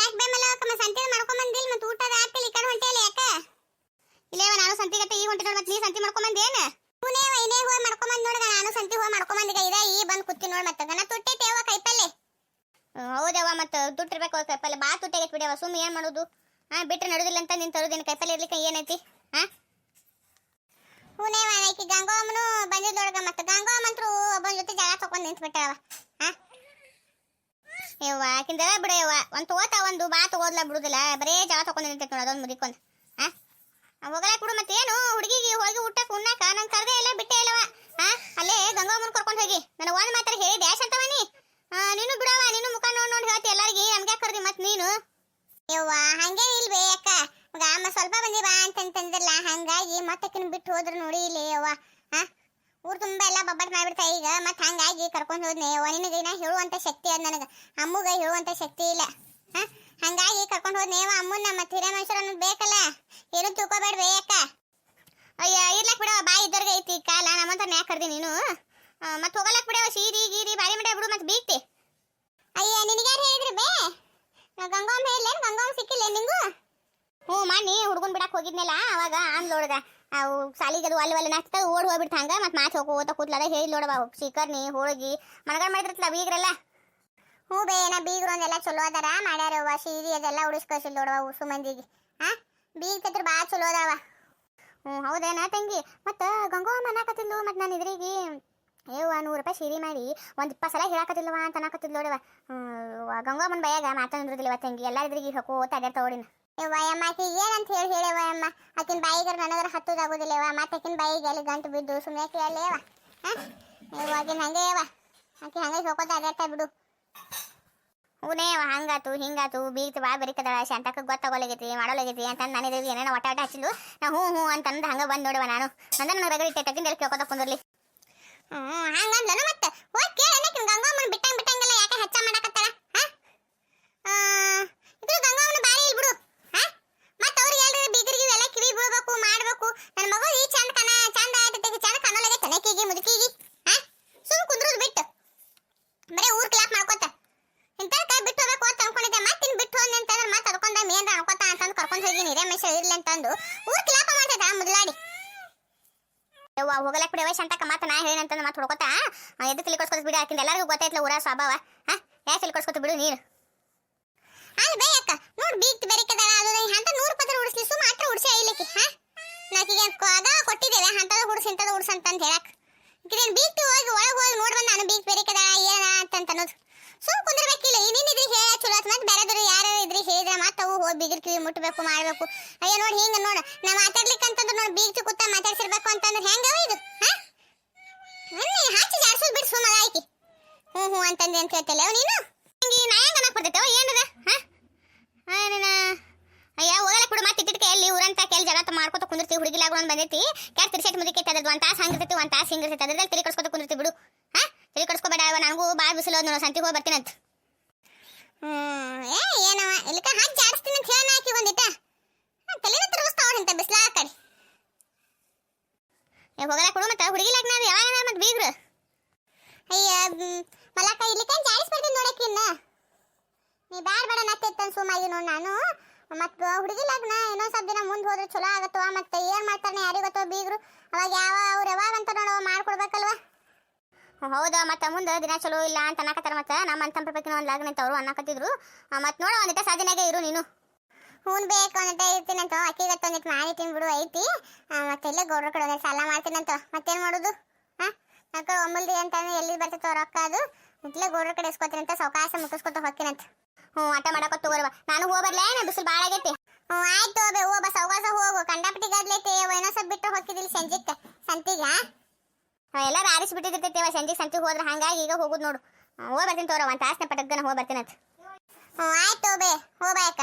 ಯಾಕೆ ಕಮ್ಮ ಸಂತೆ ಮಾಡ್ಕೊಂಡ್ ಬಂದಿಲ್ಲ ಮತ್ತೆ ಊಟದ ಆತಿಲ್ಲ ಈ ಕಡೆ ಹೊಂಟಿಯಲ್ಲ ಯಾಕ? ಇಲ್ಲೇವ ನಾನು ಸಂತಿಗತ್ತೆ ಈಗ ಹೊಂಟಿ ನೋಡಿ ಮತ್ತೆ ನೀ ಸಂತಿ ಮಾಡ್ಕೊಂಡ್ ಬಂದೇನ ಪುನೇವ ಇನೇ ಹೋಗಿ ಮಾಡ್ಕೊಂಡ್ ಬಂದ್ ನೋಡ್ಗ ನಾನು ಸಂತಿ ಹೋಗಿ ಮಾಡ್ಕೊಂಡ್ ಬಂದಿಗ ಇದ, ಈ ಬಂದ್ ಕುತ್ತಿ ನೋಡಿ ಮತ್ತೆ ಗನ ಅವ ಕೈಪಲ್ಲೆ. ಹೌದವ ಮತ್ತೆ ತುಟ್ಟಿರ್ಬೇಕು ಕೈಪಲ್ಲೆ. ಬಾ ತುಟ್ಟಾಗೈತಿ ಬಿಡವ ಸುಮ್ಮ ಏನ್ ಮಾಡೋದು? ಹಾ, ಬಿಟ್ರೆ ನಡುದಿಲ್ಲ ಅಂತ ನೀನ್ ತರೋದಿನ, ಕೈಪಲ್ಲೆ ಇರ್ಲಿಕ್ಕೆ ಏನೈತಿ? ಹಾ? ಹೂನೇವ ಗಂಗೋಮನು ಗಂಗೋಮ್ಮನು ಬಂದಿದ್ದೊಳಗ ಮತ್ತೆ ಗಂಗೋಮ್ಮಂತ್ರು ಒಬ್ಬನ ಜೊತೆ ಜಗಳ ತಕೊಂಡ್ ನಿಂತ್ ಬಿಟ್ಟಾವ ಹಾ ಯವ್ವ ಆಕಿಂದ ಬಿಡ ಯವ್ವ. ಒಂದು ತೋತ, ಒಂದು ಬಾ ತಗೋದ್ಲ ಬಿಡುದಿಲ್ಲ. ಬರೇ ಜಾಗ ತಗೊಂಡು ನಿಂತೈತೆ ನೋಡ, ಅದೊಂದು ಮುದಿಕೊಂದು ಹಾ ಹೋಗಲ್ಲ ಬಿಡು ಮತ್ತೇನು ಹುಡುಗಿಗೆ ಹೋಗಿ ಊಟಕ್ಕೆ ಉಣ್ಣಾಕ ನಂಗೆ ಕರ್ದೇ ಇಲ್ಲ, ಬಿಟ್ಟೆ ಇಲ್ಲವ. ಹಾ ಅಲ್ಲೇ ಗಂಗೋಮ್ಮನ್ ಕರ್ಕೊಂಡು ಹೋಗಿ. ನನಗೆ ಒಂದ್ ಮಾತ್ರ ಹೇಳಿ, ಡ್ಯಾಶ್ ಅಂತವನಿ ನೀನು ಬಿಡವ ನೀನು ಮುಖ ನೋಡ್ ನೋಡಿ ಹೇಳ್ತಿ ಎಲ್ಲರಿಗೆ. ನಮ್ಗೆ ಕರ್ದಿ ಮತ್ತೆ ನೀನು? ಯವ್ವ, ಹಂಗೆ ಇಲ್ವೇ ಅಕ್ಕ? ಅಮ್ಮ ಸ್ವಲ್ಪ ಬಂದಿ ಬಾ ಹಂಗಾಗಿ ಮತ್ತಕಿನ ಬಿಟ್ಟು ಹೋದ್ರು ನೋಡಿ ಇಲ್ಲಿ ಯವ್ವ. ಹಾ ಊರ್ ತುಂಬಾ ಎಲ್ಲ ಬಬ್ಬಟ್ ಮಾಡ್ಬಿಡ್ತಾ ಈಗ, ಮತ್ತೆ ಹಂಗಾಗಿ ಕರ್ಕೊಂಡು ಹೋದ್ನೆ. ನಿನಗೆ ನಾ ಹೇಳುವಂತ ಶಕ್ತಿ ಅದ ನನಗೆ. ಅಮ್ಮಗ ಹೇಳುವಂತ ಶಕ್ತಿ ಇಲ್ಲ. ಹಾ? ಹಂಗಾಗಿ ಕರ್ಕೊಂಡು ಹೋದ್ನೆ. ಅಮ್ಮನ್ನ ಮತ್ತೆ ಹಿರೇ ಅನ್ನೋದು ಬೇಕಲ್ಲ? ಏನು ತಿಳ್ಕೊಬೇಡ್ವೇ ಅಕ್ಕ? ಅಯ್ಯ, ಇರ್ಲಕ್ ಬಿಡವ ಬಾಯಿ ಇದ್ದವ್ರಿಗೆ ಐತಿ ಕಾಲ. ನಮ್ಮಂತ ನ್ಯಾಕ್ ಕರ್ದಿ ನೀನು. ಮತ್ತೆ ಹೋಗಲಾಕ್ ಬಿಡವ ಸೀರಿ ಗೀರಿ ಬಾರಿ ಮಾಡ್ಯ ಬಿಡು, ಮತ್ತೆ ಬೀಗ್ತಿ. ಅಯ್ಯ, ನಿನಗ್ಯಾರು ಹೇಳಿದ್ರಿ ಬೇ? ಗಂಗಾಮ್ ಹೇಳಿಲ್ಲ ಗಂಗಾಮ್ ಸಿಕ್ಕಿಲ್ಲ ನಿಂಗು? ಹ್ಞೂ ಮಾಡಿ ಹುಡುಗನ್ ಬಿಡಕ್ ಹೋಗಿದ್ನಲ್ಲ, ಅವಾಗ ಆನ್ ನೋಡ್ದ ಅವು ಸಾಲಿಗೆ ಅದು ಅಲ್ಲಿ ಅಲ್ಲಿ ನಷ್ಟ ಓಡ್ ಹೋಗ್ಬಿಡ್ತು ಹಂಗ, ಮತ್ತೆ ಮಾತು ಹೋಗೋ ಓದ ಕೂತ್ಲದ ಹೇಳಿ ನೋಡವ ಶಿಕರ್ನಿ ಹೋಳಿಗೆ, ಮನಗಡ್ ಮಾಡಿದ್ರತ್ಲ ಬೀಗ್ರಲ್ಲ? ಹ್ಞೂ ಬೇ ಏನ ಬೀಗ್ರು ಒಂದೆಲ್ಲ ಚಲೋ ಅದಾರ ಮಾಡ್ಯಾರವ್ವ ಸೀರೆ ಅದೆಲ್ಲ ಉಳಿಸ್ಕೊಸಿಲ್ ನೋಡವ ಉಸು ಮಂದಿಗೆ ಹಾ ಬೀಗ್ ತತ್ರ ಭಾಳ ಚಲೋ ಅದಾವ ಹ್ಞೂ, ಹೌದೇನಾ ತಂಗಿ? ಮತ್ತು ಗಂಗೋ ಅನ್ನಕತ್ತಿದ್ಲು ಮತ್ತು ನಾನು ಇದ್ರಿಗೆ, ಏವ್ವ ನೂರು ರೂಪಾಯಿ ಸೀರೆ ಮಾಡಿ, ಒಂದು ಇಪ್ಪತ್ತು ಸಲ ಹೇಳಕತ್ತಿಲ್ವಾ ಅಂತ ಅನ್ನಕತ್ತಿದ್ಲು ನೋಡವ ಗಂಗಮ್ಮನ ಬೈಯಾಗ ಮಾತಾಡಿದ್ರದಿಲ್ಲವ ತಂಗಿ ಎಲ್ಲ ಇದ್ರಿಗೆ ಹಾಕೋತ ಅಡ್ಯಾಡ ತಗೊಡಿನ. ಆಕಿ ಏನಂತ ಹೇಳಿ ಹೇಳಿ ಅಮ್ಮ ಆಕಿನ ಬಾಯಿಗರ ನನಗರ ಹತ್ತೋದಾಗೋದಿಲ್ಲವ ಮತ್ತೆ ಆಕಿನ ಬಾಯಿಗೆ ಅಲ್ಲಿ ಗಂಟು ಬಿದ್ದು ಸುಮ್ಮನೆ ಕೇಳಲೇವ ಯವ್ವ ಆಕಿನ ಹಂಗೆ ಅವ ಆಕಿ ಹಂಗೆ ಹೋಗೋತ ಅಡ್ಯಾಡ್ತಾ ಬಿಡು. ಹೂನೇವ ಹಂಗಾತು, ಹಿಂಗಾತು, ಬೀಗ್ತ, ಬಾ ಬರಿಕದಳ ಶಾಂತಕ ಗೊತ್ತಾಗೋಲಾಗೈತಿ ಮಾಡೋಲಾಗೈತಿ ಅಂತ ನಾನು ಇದ್ರಿಗೆ ಏನೇನೋ ಒಟ್ಟ ಒಟ್ಟ ಹಚ್ಚಿದ್ಲು. ನಾ ಹ್ಞೂ ಹ್ಞೂ ಅಂತಂದು ಹಂಗೆ ಬಂದು ನೋಡುವ ನಾನು. ನಂದ ನನಗೆ ರಗಡಿ ಎಲ್ಲಿ ಕೇಳ್ಕೊತ ಕುಂದಿರ್ಲಿ. ಹ್ಞೂ ಹಂಗಂದ್ಲನು ಮತ್ತೆ ಹೋಗಿ ಕೇಳಿ ಗಂಗಮ್ಮನ ಬಿಟ್ಟಂಗ್ ಬಿಟ್ಟಂಗೆಲ್ಲ ಯಾಕೆ ಹೆಚ್ಚ ಮಾಡಕತ್ತಾಳ ಹಾ ಆ, ಇದು ಗಂಗಮ್ಮನ ಬಾರಿ ಇಲ್ ಬಿಡು ಹಾ ಮತ್ತೆ ಅವ್ರಿಗೆ ಎಲ್ರಿ ಬೀಗರಿಗೆ ಎಲ್ಲ ಕಿವಿ ಬೀಳ್ಬೇಕು ಮಾಡ್ಬೇಕು ನನ್ನ ಮಗು ಈ ಚಂದ ಕನ ಚಂದ ಆಯ್ತೈತಿ ಚಂದ ಕಣ್ಣೊಳಗೆ ತನಕಿಗಿ ಮುದುಕಿಗಿ ಹಾ ಸುಮ್ ಕುಂದ್ರದ್ ಬಿಟ್ಟು ಬರೀ ಊರ್ ಕ್ಲಾಪ್ ಮಾಡ್ಕೋತ ಇಂತ ಕೈ ಬಿಟ್ಟು ಹೋಗ್ಬೇಕು ಅಂತ ಅನ್ಕೊಂಡಿದ್ದೆ ಮತ್ತಿನ್ ಬಿಟ್ಟು ಹೋದ್ನೆ ಅಂತಂದ್ರೆ ಮತ್ತೆ ಅದಕ್ಕೊಂದ ಮೇನ್ ಅನ್ಕೋತ ಹೋಗಿ ಹಿರೇ ಮೆಸ ಇರ್ಲಿ ಅಂತಂದು. ಊರ್ ಕ್ಲಾಪ ಮಾಡ್ತೈತ ಮುದ್ಲಾಡಿ. ಯವ್ವ, ಹೋಗಲಕ್ ಬಿಡವ ಶಂತಕ ಮಾತ ನಾ ಹೇಳಂತಂದು ಮತ್ತೆ ಹುಡ್ಕೋತ ಎದ್ದು ತಲೆ ಕೊಡ್ಸ್ಕೊತ ಬಿಡು, ಆಕಿಂದ ಎಲ್ಲರಿಗೂ ಗೊತ್ತೈತ್ಲ ಊರ ಸ್ವಭಾವ ಹಾ ಯಾಕೆ ತಲೆ ಕೊಡ್ಸ್ಕೊತ ಬಿಡು ನೀನು. ಅಲ್ ಬೇ ಅಕ್ಕ, ನೋಡ್ ಬೀಟ್ ಬೆರಿಕದಾಳ, ಅದು ಅಂತ ನೂರು ಪದರ ಉಡಿಸ್ಲಿ ಸುಮ್ಮ ಮಾತ್ರ ಉಡಿಸಿ ಐಲಿಕ್ಕೆ ಹಾ ನಾಕಿಗೆ ಅದ ಕೊಟ್ಟಿದ್ದೇವೆ ಅಂತದ ಉಡ್ಸಿ ಇಂತದ ಉಡ್ಸ್ ಅಂತಂದು ಹೇಳಕ್. ಇದೇನ್ ಬೀಟ್ ಹೋಗಿ ಒಳಗೆ ಹೋಗಿ ನೋಡ್ ಬಂದ ನಾನು ಬೀಕ್ ಬೆರಿಕದಾಳ ಏನ ಅಂತ ಅನ್ನೋದು. ಸುಮ್ ಕುಂದಿರ್ಬೇಕಿಲ್ಲ ಇನ್ನೇನ್ ಇದ್ರಿ ಹೇಳ, ಚಲೋ ಆತ್ ಮತ್ತೆ ಅವು ಬಿಗಿರ್ ಕಿವಿ ಮುಟ್ಬೇಕು, ಮಾಡಬೇಕು. ಅಯ್ಯೋ, ನೋಡಿ ಹಿಂಗ ನೋಡ. ನಾ ಮಾತಾಡ್ಲಿಕ್ಕೆ ಅಂತಂದ್ರೆ ನೋಡಿ ಬೀಗ್ ಕೂತ ಮಾತಾಡ್ಸಿರ್ಬೇಕು ಅಂತಂದ್ರೆ ಹೆಂಗವ ಇದು? ಹಾ? ಅನ್ನಿ ಹಾಚಿ ಜಾಡ್ಸೋದು ಬಿಡು ಸುಮ್ಮ ಆಯ್ತಿ ಹ್ಞೂ ಹ್ಞೂ ಅಂತಂದೆ ಅಂತ ಹೇಳ್ತಿಲ್ಲ ನೀನು? ಹಂಗೆ ನಾ ಹೆಂಗೆ ಅನ್ನಕ್ ಬರ್ತೈತೆ. ಏನದ? ಹಾ? ಅಯ್ಯ, ಹೋಗಲ್ಲ ಬಿಡು. ಮತ್ತೆ ಇಟ್ಟಿಟ್ಕೆ ಎಲ್ಲಿ ಊರಂತ ಕೆಲ್ ಜಗತ್ತ ಮಾಡ್ಕೊತ ಕುಂದಿರ್ತಿ ಹುಡುಗಿಲಾಗ ಒಂದು ಬಂದೈತಿ ಕ್ಯಾಟ್ ತಿರ್ಸೆಟ್ ಮುದಕ್ಕೆ ಅದ್ ಒಂದು ತಾಸು ಹಂಗಿರ್ತೈತಿ ಒಂದು ತಾಸು ಹಿಂಗಿರ್ತೈತಿ ಅದ್ರಲ್ಲಿ ತಲೆ ಕಡ್ಸ್ಕೊತ ಕುಂದಿರ್ತಿ ಬಿಡು. ಹಾ? ತಲೆ ಕಡ್ಸ್ಕೊಬೇಡ ಅವ. ನನಗೂ ಭಾಳ ಬಿಸಿಲು ಸಂತಿಗೆ ಹೋಗಿ ಬರ್ತೀನಂತ. ಹ್ಮ್, ಏ ಇಲ್ಲಿಕ ಹಾಕಿ ಜಾಡಿಸ್ತೀನಿ ಅಂತ ಹೇಳ ಹಾಕಿ ಒಂದಿಟ ತಲೆನ ತಿರುಗಿಸ್ತಾವ ಅಂತ ಬಿಸ್ಲಾ ಕಡೆ. ಏ ಹೋಗಲ ಕೊಡು ಮತ್ತೆ ಹುಡುಗಿ ಲಗ್ನ ಅದು ಯಾವಾಗ ಮತ್ತೆ ಬೀಗ್ರು. ಅಯ್ಯ ಮಲಕ ಇಲ್ಲಿಕ ಜಾಡಿಸ್ಬಾರ್ದು ನೋಡಕ್ಕೆ ಇನ್ನ. ನೀ ಬ್ಯಾಡ ಬೇಡ ನತ್ತಿತ್ತನ್ ಸುಮ್ಮಾಗಿ ನೋಡ್ ನಾನು. ಮತ್ತು ಹುಡುಗಿ ಲಗ್ನ, ಇನ್ನೊಂದು ಸ್ವಲ್ಪ ದಿನ ಮುಂದೆ ಹೋದ್ರೆ ಚಲೋ ಆಗತ್ತವ ಮತ್ತೆ, ಏನ್ ಮಾಡ್ತಾನೆ ಯಾರಿಗ್ ಗೊತ್ತೋ ಬೀಗ್ರು. ಅವಾಗ ಯಾವ, ಅವ್ರು ಯಾವಾಗ ಅಂತ ನೋಡುವ ಮಾಡ್ಕೊಡ್ಬೇಕಲ್ವಾ? ಹೌದಾ? ಮತ್ತೆ ಮುಂದೆ ದಿನ ಚಲೋ ಇಲ್ಲ ಅಂತ ಅನ್ನಕತ್ತಾರ ಮತ್ತೆ? ನಮ್ಮ ಅಂತ ಬರ್ಬೇಕಿನ ಒಂದು ಲಗ್ನ ಅಂತ ಅವರು ಅನ್ನಕತ್ತಿದ್ರು. ಮತ್ತೆ ನೋಡ ಒಂದಿಟ ಸಾಧನೆಗೆ ಇರು ನೀನು. ಹ್ಞೂ ಬೇಕು ಒಂದಿಟ ಇರ್ತೀನಂತ ಅಕ್ಕಿಗತ್ತ ಒಂದಿಟ್ಟು ಮಾಡಿ ಬಿಡು ಐತಿ. ಮತ್ತೆ ಎಲ್ಲ ಗೌಡ್ರ ಕಡೆ ಸಾಲ ಮಾಡ್ತೀನಂತ ಮತ್ತೇನ್ ಮಾಡೋದು? ಹಾ ಅಕ್ಕ ಒಮ್ಮಲ್ದಿ ಅಂತ ಎಲ್ಲಿ ಬರ್ತೈತೋ ರೊಕ್ಕ ಅದು. ಮತ್ತೆ ಗೌಡ್ರ ಕಡೆ ಇಸ್ಕೊತೀನಂತ ಸಾವಕಾಶ ಮುಟ್ಟಿಸ್ಕೊತ ಹೊಕ್ಕಿನಂತ ಹ್ಞೂ ಆಟ ಮಾಡಕೊತ್ತು ಬರುವ ನಾನು ಹೋಗ್ಬರ್ಲೇ ಬಿಸಿಲು ಭಾಳ ಆಗೈತಿ. ಹ್ಞೂ ಆಯ್ತು ಹೋಗ್ಬೇ ಹೋಗ ಸಾವಕಾಶ ಹೋಗು ಕಂಡಾಪಟ್ಟಿ ಗದ್ಲೈತಿ ಏನೋ ಸ್ವಲ್ಪ ಬಿಟ್ಟು ಹೋಗಿದ್ದಿಲ್ಲ ಸಂಜಿಕ್ಕೆ ಸಂತಿಗೆ ಎಲ್ಲರೂ ಆರಿಸಿ ಬಿಟ್ಟಿರ್ತೈತಿ ಸಂಜೆ ಸಂತಿಗೆ ಹೋದ್ರೆ ಹಂಗಾಗಿ ಈಗ ಹೋಗುದು ನೋಡು. ಹೋಗಿ ಬರ್ತೀನಿ ತೋರ ಒಂದು ತಾಸನೆ ಪಟಕ್ಕನ ಹೋಗಿ ಬರ್ತೀನಂತ ಹ್ಞೂ ಆಯ್ತು ಬೇ ಅಕ್ಕ.